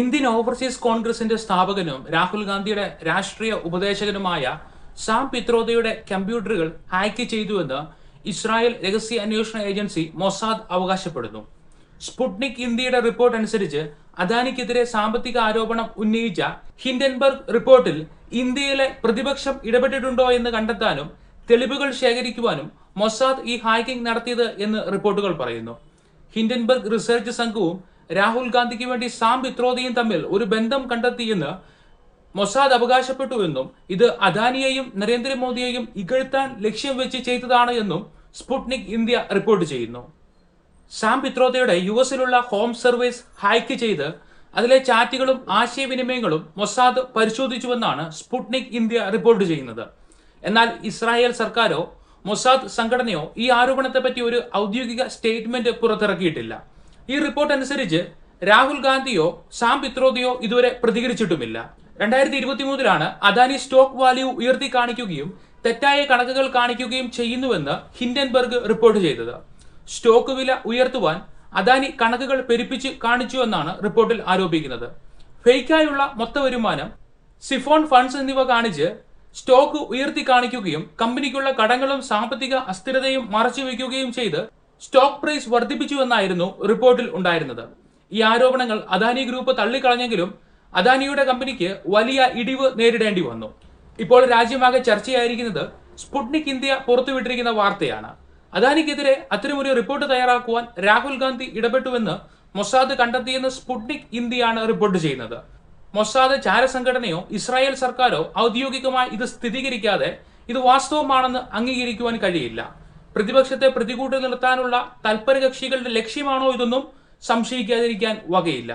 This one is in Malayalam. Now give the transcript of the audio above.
ഇന്ത്യൻ ഓവർസീസ് കോൺഗ്രസിന്റെ സ്ഥാപകനും രാഹുൽ ഗാന്ധിയുടെ രാഷ്ട്രീയ ഉപദേശകനുമായ സാം പിത്രോദയുടെ കമ്പ്യൂട്ടറുകൾ ഹാക്ക് ചെയ്തുവെന്ന് ഇസ്രായേൽ രഹസ്യ അന്വേഷണ ഏജൻസി മൊസാദ് അവകാശപ്പെടുന്നു. സ്പുട്നിക് ഇന്ത്യയുടെ റിപ്പോർട്ട് അനുസരിച്ച് അദാനിക്കെതിരെ സാമ്പത്തിക ആരോപണം ഉന്നയിച്ച ഹിൻഡൻബർഗ് റിപ്പോർട്ടിൽ ഇന്ത്യയിലെ പ്രതിപക്ഷം ഇടപെട്ടിട്ടുണ്ടോ എന്ന് കണ്ടെത്താനും തെളിവുകൾ ശേഖരിക്കുവാനും മൊസാദ് ഈ ഹാക്കിംഗ് നടത്തിയത് എന്ന് റിപ്പോർട്ടുകൾ പറയുന്നു. ഹിൻഡൻബർഗ് റിസർച്ച് സംഘവും രാഹുൽ ഗാന്ധിക്ക് വേണ്ടി സാം പിത്രോദിയും തമ്മിൽ ഒരു ബന്ധം കണ്ടെത്തിയെന്ന് മൊസാദ് അവകാശപ്പെട്ടുവെന്നും ഇത് അദാനിയെയും നരേന്ദ്രമോദിയെയും ഇകഴ്ത്താൻ ലക്ഷ്യം വെച്ച് ചെയ്തതാണ് എന്നും സ്പുട്നിക് ഇന്ത്യ റിപ്പോർട്ട് ചെയ്യുന്നു. സാം പിത്രോദയുടെ യു എസിലുള്ള ഹോം സർവീസ് ഹൈക്ക് ചെയ്ത് അതിലെ ചാറ്റുകളും ആശയവിനിമയങ്ങളും മൊസാദ് പരിശോധിച്ചുവെന്നാണ് സ്പുട്നിക് ഇന്ത്യ റിപ്പോർട്ട് ചെയ്യുന്നത്. എന്നാൽ ഇസ്രായേൽ സർക്കാരോ മൊസാദ് സംഘടനയോ ഈ ആരോപണത്തെപ്പറ്റി ഒരു ഔദ്യോഗിക സ്റ്റേറ്റ്മെന്റ് പുറത്തിറക്കിയിട്ടില്ല. ഈ റിപ്പോർട്ട് അനുസരിച്ച് രാഹുൽ ഗാന്ധിയോ സാം പിത്രോദിയോ ഇതുവരെ പ്രതികരിച്ചിട്ടുമില്ല. രണ്ടായിരത്തി ഇരുപത്തി മൂന്നിലാണ് അദാനി സ്റ്റോക്ക് വാല്യൂ ഉയർത്തി കാണിക്കുകയും തെറ്റായ കണക്കുകൾ കാണിക്കുകയും ചെയ്യുന്നുവെന്ന് ഹിൻഡൻബർഗ് റിപ്പോർട്ട് ചെയ്തത്. സ്റ്റോക്ക് വില ഉയർത്തുവാൻ അദാനി കണക്കുകൾ പെരുപ്പിച്ച് കാണിച്ചു എന്നാണ് റിപ്പോർട്ടിൽ ആരോപിക്കുന്നത്. ഫേക്കായുള്ള മൊത്ത വരുമാനം സിഫോൺ ഫണ്ട്സ് എന്നിവ കാണിച്ച് സ്റ്റോക്ക് ഉയർത്തി കാണിക്കുകയും കമ്പനിക്കുള്ള കടങ്ങളും സാമ്പത്തിക അസ്ഥിരതയും മറച്ചു മറച്ചുവെക്കുകയും ചെയ്ത് സ്റ്റോക്ക് പ്രൈസ് വർദ്ധിപ്പിച്ചുവെന്നായിരുന്നു റിപ്പോർട്ടിൽ ഉണ്ടായിരുന്നത്. ഈ ആരോപണങ്ങൾ അദാനി ഗ്രൂപ്പ് തള്ളിക്കളഞ്ഞെങ്കിലും അദാനിയുടെ കമ്പനിക്ക് വലിയ ഇടിവ് നേരിടേണ്ടി വന്നു. ഇപ്പോൾ രാജ്യമാകെ ചർച്ചയായിരിക്കുന്നത് സ്പുട്നിക് ഇന്ത്യ പുറത്തുവിട്ടിരിക്കുന്ന വാർത്തയാണ്. അദാനിക്കെതിരെ അത്തരമൊരു റിപ്പോർട്ട് തയ്യാറാക്കുവാൻ രാഹുൽ ഗാന്ധി ഇടപെട്ടുവെന്ന് മൊസാദ് കണ്ടെത്തിയെന്ന് സ്പുട്നിക് ഇന്ത്യയാണ് റിപ്പോർട്ട് ചെയ്യുന്നത്. മൊസാദ് ചാരസംഘടനയോ ഇസ്രായേൽ സർക്കാരോ ഔദ്യോഗികമായി ഇത് സ്ഥിരീകരിക്കാതെ ഇത് വാസ്തവമാണെന്ന് അംഗീകരിക്കുവാൻ കഴിയില്ല. പ്രതിപക്ഷത്തെ പ്രതികൂട്ടി നിർത്താനുള്ള തൽപരകക്ഷികളുടെ ലക്ഷ്യമാണോ ഇതൊന്നും സംശയിക്കാതിരിക്കാൻ വകയില്ല